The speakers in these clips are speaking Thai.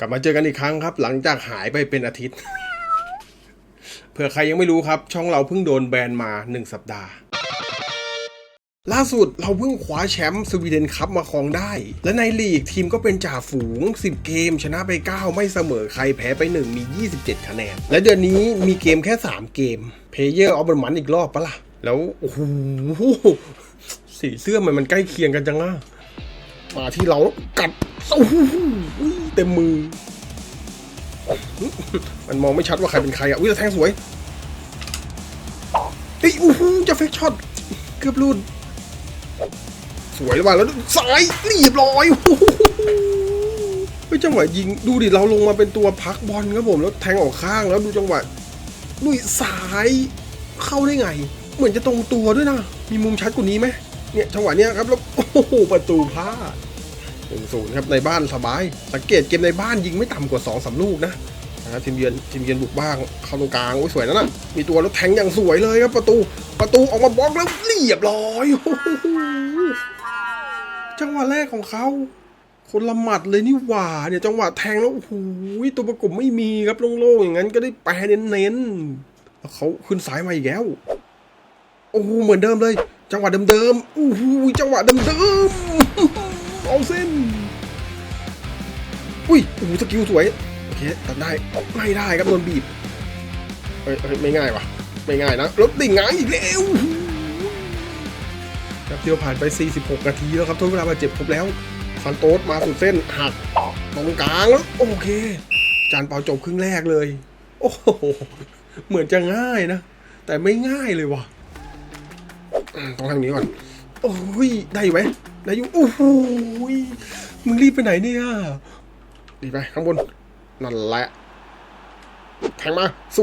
กลับมาเจอกันอีกครั้งครับ หลังจากหายไปเป็นอาทิตย์ เผื่อใครยังไม่รู้ครับ ช่องเราเพิ่งโดนแบนมา 1 สัปดาห์ ล่าสุดเราเพิ่งคว้าแชมป์สวีเดนคัพมาครองได้ และในลีกทีมก็เป็นจ่าฝูง 10 เกม ชนะไป 9 ไม่เสมอใครแพ้ไป 1 มี 27 คะแนน และเดือนนี้มีเกมแค่ 3 เกมเพเยอร์เอาบอลมันอีกรอบปะล่ะ แล้วโอ้โหสีเสื้อมันมันใกล้เคียงกันจังอะมาที่เรากัดโอ้โห เต็มมือ มันมองไม่ชัดว่าใครเป็นใครอะอุ้ยแทงสวยเฮ้ยอู้หูจะเฟกช็อตเกือบหลุดสวยว่ะแล้วสายเรียบร้อยโอ้โหเฮ้ยจังหวะยิงดูดิเราลงมาเป็นตัวพักบอลครับผมแล้วแทงออกข้างแล้วดูจังหวะลุยสายเข้าได้ไง เหมือนจะตรงตัวด้วยนะ มีมุมชัดกว่านี้ไหมเนี่ยจังหวะเนี้ยครับแล้วโอ้โหประตูพลาด หนึ่งศูนย์ครับในบ้านสบาย สังเกตเกมในบ้านยิงไม่ต่ำกว่า2อสลูกนะนะทีมเยือนทีมเยือนบุกบ้างเข้าตรงกลางโอ้ยสวยนะนะมีตัวแล้วแทงอย่างสวยเลยครับประตูประตูออกมาบล็อกแล้วเรียบร้อยจังหวะแรกของเขาคนละหมัดเลยนี่หว่าเนี่ยจังหวะแทงแล้วโอ้โหตัวประกบไม่มีครับโล่งๆอย่างนั้นก็ได้แปรเน้นๆแล้วเขาขึ้นสายมาอีกแล้วโอ้โหเหมือนเดิมเลย จังหวะเดิมๆโอ้โหจังหวะเดิมๆ เอาเส้น อุ้ยโอ้โหสกิลสวย โอเคตัดได้ไม่ได้ครับโดนบีบเฮ้ยไม่ง่ายวะไม่ง่ายนะรถดิ่งง้างอีกแล้วแป๊บเดียวผ่านไป 46 นาทีแล้วครับทนเวลาบาดเจ็บครบแล้วซันโตสมาสุดเส้นหักตรงกลางแล้วโอเค จานเปาจบครึ่งแรกเลย โอ้โหเหมือนจะง่ายนะ แต่ไม่ง่ายเลยว่ะต้องทางนี้ก่อน โอ้ย ได้อยู่ไหม ได้อยู่โอ้โหยมึงรีบไปไหนเนี่ยดีไปข้างบนนั่นแหละแทงมาส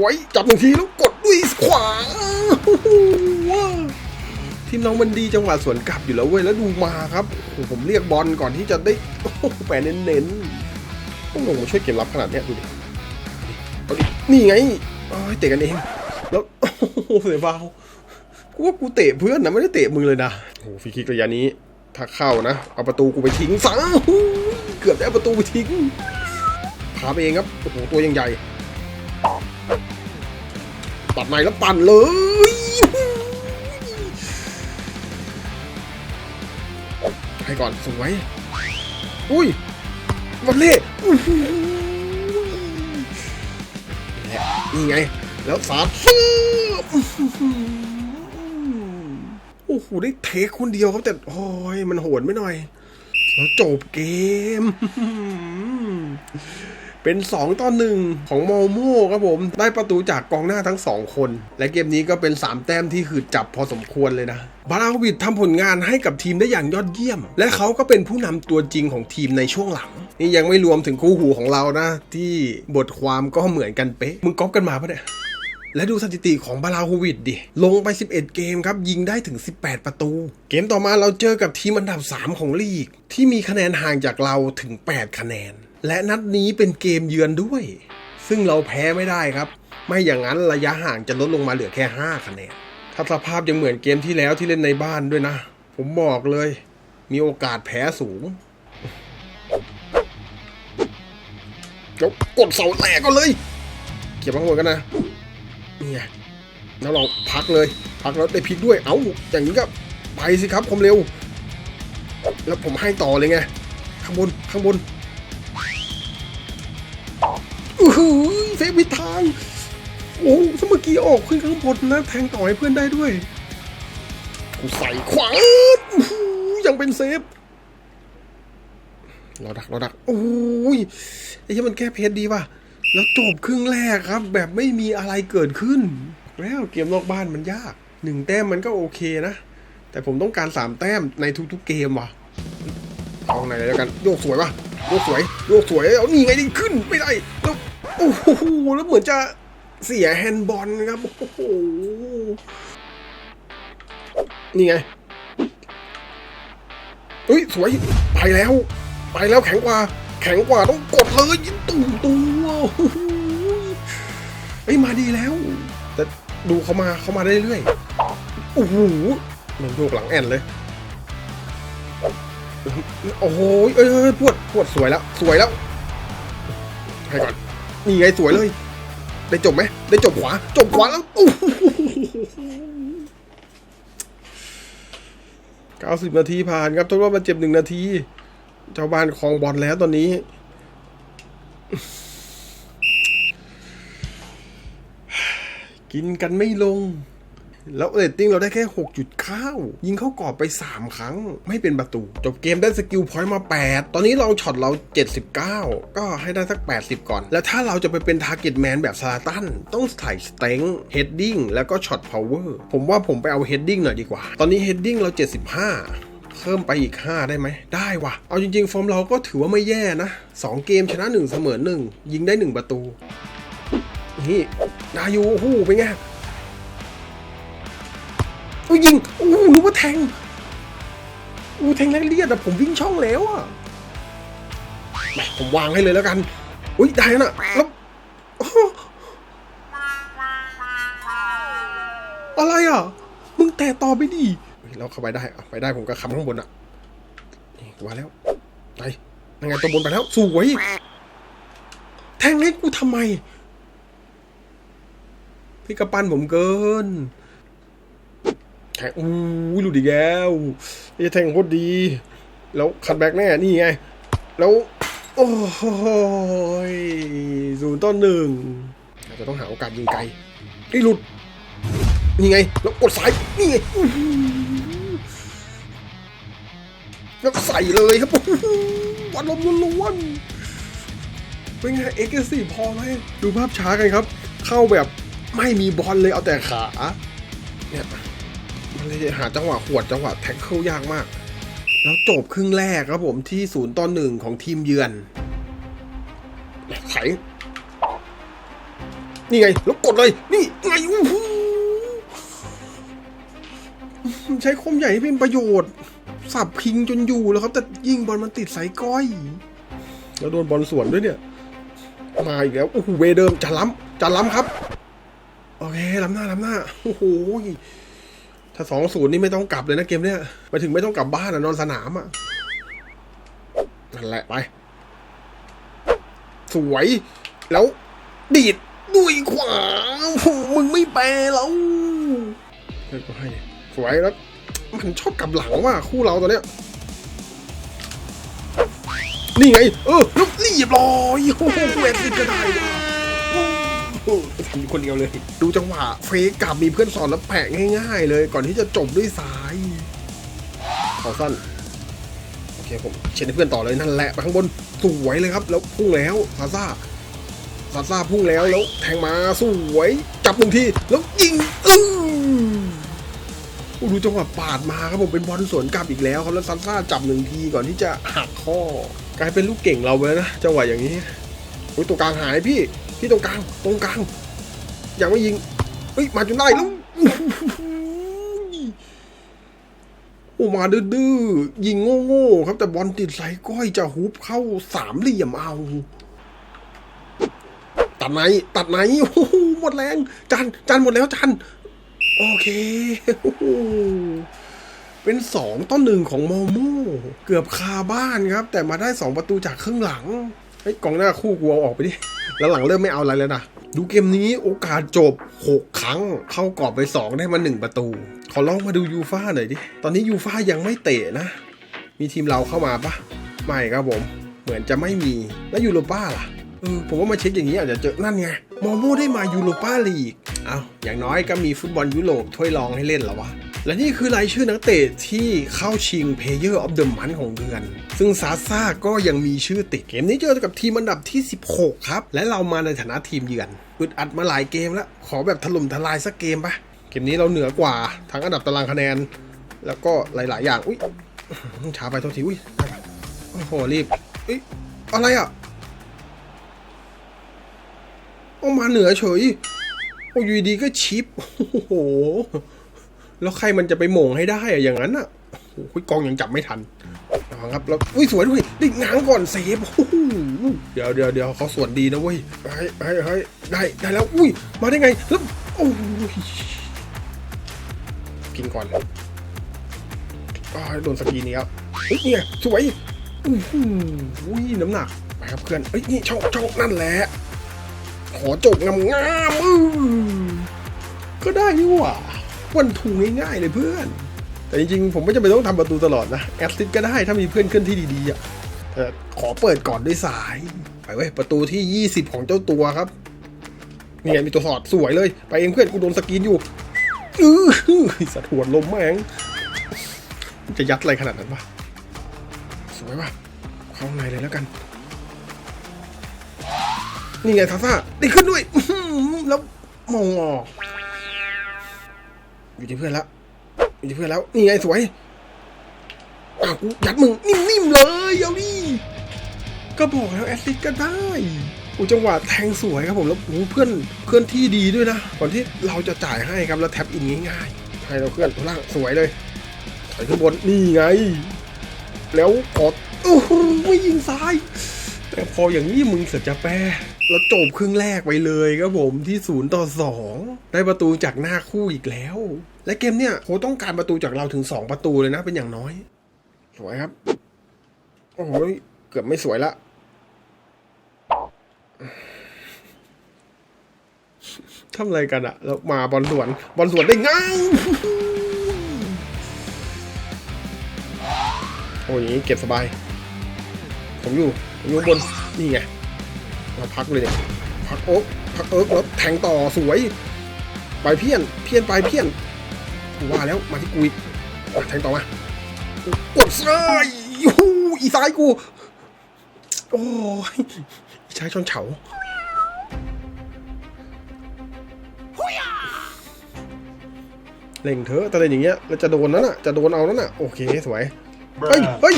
วยจับหนึ่งทีแล้วกดด้วยขวาโอ้โหทีมน้องมันดีจังหวะสวนกลับอยู่แล้วเว้ยแล้วดูมาครับโอ้โหผมเรียกบอลก่อนที่จะได้โอ้โหแปรเน้นๆต้องลงมาช่วยเกมรับขนาดเนี้ยดูดิเอาดินี่ไงโอ้ยเตะกันเองแล้วโอ้โหเสียเบา กูว่ากูเตะเพื่อนนะไม่ได้เตะมึงเลยนะโอ้โหฟรีคิกระยะนี้ถ้าเข้านะเอาประตูกูไปทิ้งซะเกือบได้ประตูไปทิ้งพาไปเองครับโอ้โหตัวยังใหญ่ตัดในแล้วปั่นเลยให้ก่อนสวยอุ้ยวันเล่นี่ไง แล้วสาดฟื้บ อ้โอ้โหได้เทคคนเดียวครับแต่โอ้ยมันโหดไม่หน่อย แล้วจบเกม เป็น 2ต่อหนึ่งของโมโม่ครับผม ได้ประตูจากกองหน้าทั้ง 2 คน และเกมนี้ก็เป็น 3 แต้มที่หืดจับพอสมควรเลยนะบาราวิดทำผลงานให้กับทีมได้อย่างยอดเยี่ยม และเขาก็เป็นผู้นำตัวจริงของทีมในช่วงหลัง นี่ยังไม่รวมถึงคู่หูของเรานะ ที่บทความก็เหมือนกันเป๊ะมึงก๊อปกันมาปะเนี่ย และดูสถิติของบาลาโฮวิดดิ ลงไป 11 เกมครับ ยิงได้ถึง 18 ประตู เกมต่อมาเราเจอกับทีมอันดับ 3 ของลีก ที่มีคะแนนห่างจากเราถึง 8 คะแนน และนัดนี้เป็นเกมเยือนด้วย ซึ่งเราแพ้ไม่ได้ครับ ไม่อย่างนั้นระยะห่างจะลดลงมาเหลือแค่ 5 คะแนน ถ้าสภาพยังเหมือนเกมที่แล้วที่เล่นในบ้านด้วยนะ ผมบอกเลย มีโอกาสแพ้สูงกดเสาแรกก่อนเลย เก็บข้างบนกันนะ นี่ไงแล้วเราพักเลยพักแล้วได้พลิกด้วย เอ้าอย่างนี้ก็ไปสิครับความเร็ว แล้วผมให้ต่อเลยไง ข้างบนข้างบนอื้หือเซฟวิทาง โอ้สเมื่อกี้ออกขึ้นข้างบนนะ แทงต่อให้เพื่อนได้ด้วยกูใส่ขวาอื้ยังเป็นเซฟเราดักเราดัก โอ้ยไอ้ที่มันแก้เพชรดีว่ะ แล้วจบครึ่งแรกครับ แบบไม่มีอะไรเกิดขึ้น แล้วเกมนอกบ้านมันยากหนึ่งแต้มมันก็โอเคนะ แต่ผมต้องการสามแต้มในทุกๆเกมว่ะเอาไหนแล้วกันโยกสวยว่ะโยกสวยโยกสวยเอานี่ไงดิขึ้นไม่ได้แล้วโอ้โหแล้วเหมือนจะเสียแฮนด์บอลครับโอ้โหนี่ไงเฮ้ยสวยไปแล้ว ไปแล้วแข็งกว่า แข็งกว่าต้องกดเลยยิงตุ่มตัวเฮ้มาดีแล้ว แต่ดูเขามาเขามาได้เรื่อยโอ้โหมันโยกหลังแอนเลยโอ้โหเอ้ยเอ้ยปวดปวดสวยแล้วสวยแล้วให้ก่อนนี่ไงสวยเลย ได้จบไหมได้จบขวา จบขวาแล้วโอ้เก้าสิบนาทีผ่านครับทดว่ามาเจ็บหนึ่งนาที เจ้าบ้านคลองบอลแล้วตอนนี้ กินกันไม่ลง แล้วเรตติ้งเราได้แค่ 6.9 ยิงเข้ากรอบไป 3 ครั้ง ไม่เป็นประตู จบเกมได้สกิลพอยต์มา 8 ตอนนี้เราช็อตเรา 79 ก็ให้ได้สัก 80 ก่อน แล้วถ้าเราจะไปเป็นทาร์เก็ตแมนแบบซาลาตัน ต้องใส่สเต็งเฮดดิ้งแล้วก็ช็อตพาวเวอร์ผมว่าผมไปเอาเฮดดิ้งหน่อยดีกว่า ตอนนี้เฮดดิ้งเรา 75 เพิ่มไปอีก 5 ได้ไหม ได้ว่ะ เอาจริง ๆ ฟอร์มเราก็ถือว่าไม่แย่นะ 2 เกมชนะ 1 เสมอ 1 ยิงได้ 1 ประตู นี่นายูโอ้โหเป็นไงอุ้ยยิงอู้หูรู้ว่าแทงอู้แทงแรกเลียดอะผมวิ่งช่องแล้วอะแหมผมวางให้เลยแล้วกัน อุ้ยได้นะแล้วอ้ออะไรอะ มึงแต่ต่อไปดิ เฮ้ยเราเข้าไปได้ไปได้ผมก็คำข้างบนอะนี่าแล้วไปยังไงตัวบนไปแล้วสวยแทงเล็กกูทำไม พี่กระปั้นผมเกินแทงอู้ยหลุดอีกแล้วไอ้แทงโคตรดี แล้วคัดแบ็กแน่นี่ไง แล้ว โอ้ยศูนย์ต่อหนึ่งอาจจะต้องหาโอกาสยิงไกลไอ้หลุด นี่ไง แล้วกดสาย นี่ไง แล้วใส่เลยครับวันลมล้วนๆเป็นไงเอ็กซ์สี่พอไหมดูภาพช้ากันครับ เข้าแบบไม่มีบอลเลยเอาแต่ขาเนี่ยมันเลยหาจังหวะขวดจังหวะแท็กเกิลยากมาก แล้วจบครึ่งแรกครับผมที่ศูนย์ต่อหนึ่งของทีมเยือนไขนี่ไง แล้วกดเลย นี่ไงอู้ใช้คมใหญ่ให้เป็นประโยชน์ สับพิงจนอยู่แล้วครับแต่ยิงบอลมันติดสายก้อย แล้วโดนบอลสวนด้วยเนี่ย มาอีกแล้วโอ้โหเวเดิมจะล้ำจะล้ำครับ โอเคล้ำหน้าล้ำหน้าโอ้โหถ้าสองศูนย์นี่ไม่ต้องกลับเลยนะเกมเนี้ยไปถึงไม่ต้องกลับบ้านอะนอนสนามอะนั่นแหละไป สวย แล้วดีดด้วยขวามึงไม่แปลแล้วเฮ้ยก็ให้สวยแล้ว มันชอบกลับหลังว่ะคู่เราตอนเนี้ยนี่ไง เออล้วเรียบร้อยโอ้โหแหวนติดก็ได้ว่ะโอ้โหทำอยู่คนเดียวเลย ดูจังหวะเฟกกลับมีเพื่อนสอนแล้วแปะง่าย ๆ เลย ก่อนที่จะจบด้วยซ้ายขอสั้นโอเคผมเช็ดเพื่อนต่อเลยนั่นแหละไปข้างบนสวยเลยครับ แล้วพุ่งแล้วซาซาซาซาพุ่งแล้วแล้วแทงมาสวย จับหนึ่งทีแล้วยิงอื้อ ดูจังหวะปาดมาครับผมเป็นบอลสวนกลับอีกแล้วครับแล้วซาซ่าจับหนึ่งทีก่อนที่จะหักข้อกลายเป็นลูกเก่งเราไปแล้วนะจังหวะอย่างนี้โอ้ยตัวกลางหายพี่พี่ตรงกลางตรงกลางยังไม่ยิงเฮ้ยมาจนได้แล้วโอ้มาดื้อๆยิงโง่ๆครับ แต่บอลติดสายก้อยจะฮุบเข้าสามเหลี่ยมเอาตัดไหนตัดไหนโอ้โหหมดแรงจานจานหมดแล้วจาน โอเค เป็นสองต่อหนึ่งของโมโม่เกือบคาบ้านครับ แต่มาได้สองประตูจากครึ่งหลังไอ้กองหน้าคู่กูเอาออกไปดิ แล้วหลังเริ่มไม่เอาอะไรแล้วนะ ดูเกมนี้โอกาสจบ 6 ครั้ง เข้ากรอบไป 2 ได้มา 1 ประตู ขอลองมาดูยูฟ่าหน่อยดิ ตอนนี้ยูฟ่ายังไม่เตะนะ มีทีมเราเข้ามาปะไม่ครับผม เหมือนจะไม่มี แล้วยูโรป้าล่ะ เออผมว่ามาเช็คอย่างนี้อาจจะเจอ นั่นไง มอโม่ได้มายูโรป้าลีก เอาอย่างน้อยก็มีฟุตบอลยุโรปถ้วยรองให้เล่นแล้ววะ และนี่คือรายชื่อนักเตะที่เข้าชิง Player of the Month ของเดือน ซึ่งซาซ่าก็ยังมีชื่อติดเกมนี้เจอกับทีมอันดับที่ 16 ครับ และเรามาในฐานะทีมเยือนอึดอัดมาหลายเกมแล้ว ขอแบบถล่มทลายสักเกมปะเกมนี้เราเหนือกว่าทั้งอันดับตารางคะแนน แล้วก็หลาย ๆ อย่างอุ้ยช้าไปโทษทีอุ้ยโอ้โหรีบเอ้ยอะไรอะเอามาเหนือเฉย โอ้ยดีก็ชิป โอ้โห แล้วใครมันจะไปหม่งให้ได้อะอย่างนั้นอะโอ้โหกองยังจับไม่ทันเอาครับแล้วอุ้ยสวยด้วยดิง้างก่อนเซฟเดี๋ยวเดี๋ยวเดี๋ยวเขาสวนดีนะเว้ยเฮ้ยเฮ้ยเฮ้ได้ได้แล้วอุ้ยมาได้ไงแล้วโอ้ยกินก่อนอ้าวโดนสกีนี้ครับเฮ้ยเนี่ยสวยอู้หูอุ้ยน้ำหนักไปครับเพื่อนเอ้ยนี่ช่องช่องนั่นแหละ ขอจบงามงามือก็ได้นี่หว่าวันทูง่ายๆเลยเพื่อน แต่จริงๆ ผมไม่จำเป็นต้องทำประตูตลอดนะแอสซิสก็ได้ถ้ามีเพื่อนเคลื่อนที่ดีๆอะแต่ขอเปิดก่อนด้วยสาย ไปเว้ยประตูที่ 20 ของเจ้าตัวครับนี่ไงมีตัวสอดสวยเลย ไปเองเพื่อนกูโดนสกรีนอยู่อือสะทวนลมแม่งจะยัดอะไรขนาดนั้นวะสวยว่ะเข้าข้างในเลยแล้วกัน นี่ไงทาซ่าได้ขึ้นด้วยแล้วมองออกอยู่ที่เพื่อนแล้วอยู่ที่เพื่อนแล้ว นี่ไงสวยอ้าวกูยัดมึงนิ่มๆเลยเอาดิก็บอกแล้วแอสซิสก็ได้อูจังหวะแทงสวยครับผมแล้วเพื่อนเพื่อนที่ดีด้วยนะก่อนที่เราจะจ่ายให้ครับแล้วแท็บอินง่ายๆให้เราเพื่อนตัวล่างสวยเลยถอยขึ้นบนนี่ไง แล้วกดโอ้โหไม่ยิงซ้าย แต่พออย่างนี้มึงเสือกจะแปร แล้วจบครึ่งแรกไปเลยครับผมที่ศูนย์ต่อสองได้ประตูจากหน้าคู่อีกแล้ว และเกมเนี่ยโหต้องการประตูจากเราถึงสองประตูเลยนะเป็นอย่างน้อย สวยครับ โอ้โหเกือบไม่สวยละทำอะไรกันอะแล้วมาบอลสวน บอลสวนได้ง้างโอ้ยเก็บสบาย ผมอยู่ ผมอยู่บน นี่ไง เราพักเลยเนี่ยพักโอ๊กพักเอิร์กแล้วแทงต่อสวย ไปเพี้ยน เพี้ยนไปเพี้ยนกูว่าแล้วมาที่กูอีกอะแทงต่อมากดซ้ายยูหูอีซ้ายกู โอ้ยอีชายชนเฉาเล่งเถอะแต่เล่นอย่างเงี้ยแล้วจะโดนนั่นน่ะ จะโดนเอานั่นน่ะ โอเค สวย เฮ้ย เฮ้ย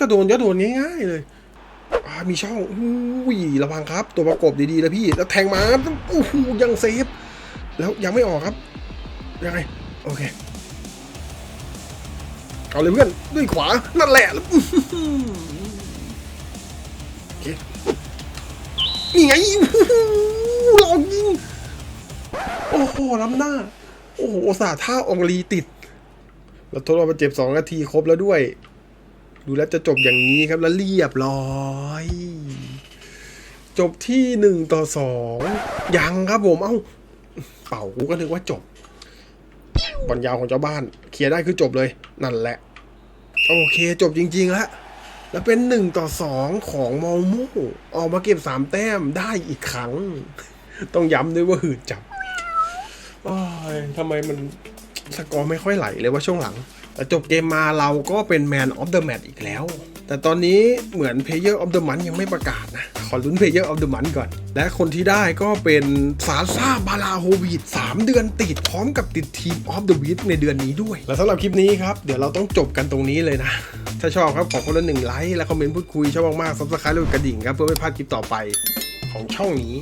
จะโดนจะโดนง่ายๆเลยมีช่องอุ้ยระวังครับ ตัวประกบดีๆนะพี่ แล้วแทงมาโอ้โหยังเซฟ แล้วยังไม่ออกครับ ยังไง โอเค เอาเลยเพื่อน ด้วยขวา นั่นแหละแล้วอื้อหือโอเคนี่ไงอู้หูลองยิง โอ้โหล้ำหน้า โอ้โหสาท่าองลีติดเราทดลองมาเจ็บสองนาทีครบแล้วด้วย ดูแล้วจะจบอย่างนี้ครับแล้วเรียบร้อย จบที่หนึ่งต่อสองยังครับผม เอ้า เป่ากูก็นึกว่าจบบอลยาวของเจ้าบ้าน เคลียร์ได้คือจบเลย นั่นแหละ โอเคจบจริงๆแล้วแล้วเป็นหนึ่งต่อสองของมอลโม่ออกมาเก็บสามแต้มได้อีกครั้ง ต้องย้ำด้วยว่าหืดจับอ้ยทำไมมันสกอร์ไม่ค่อยไหลเลยว่าช่วงหลัง จบเกมมาเราก็เป็น Man of the Match อีกแล้ว แต่ตอนนี้เหมือน Player of the Month ยังไม่ประกาศนะ ขอลุ้น Player of the Month ก่อน และคนที่ได้ก็เป็นซาซาบาลาโฮวิด3 เดือนติดพร้อมกับติดทีม of the Week ในเดือนนี้ด้วย และสำหรับคลิปนี้ครับ เดี๋ยวเราต้องจบกันตรงนี้เลยนะ ถ้าชอบครับขอคนละหนึ่งไลค์และคอมเมนต์พูดคุยชอบมากๆซับสไครต์และกดกระดิ่งครับเพื่อไม่พลาดคลิปต่อไปของช่องนี้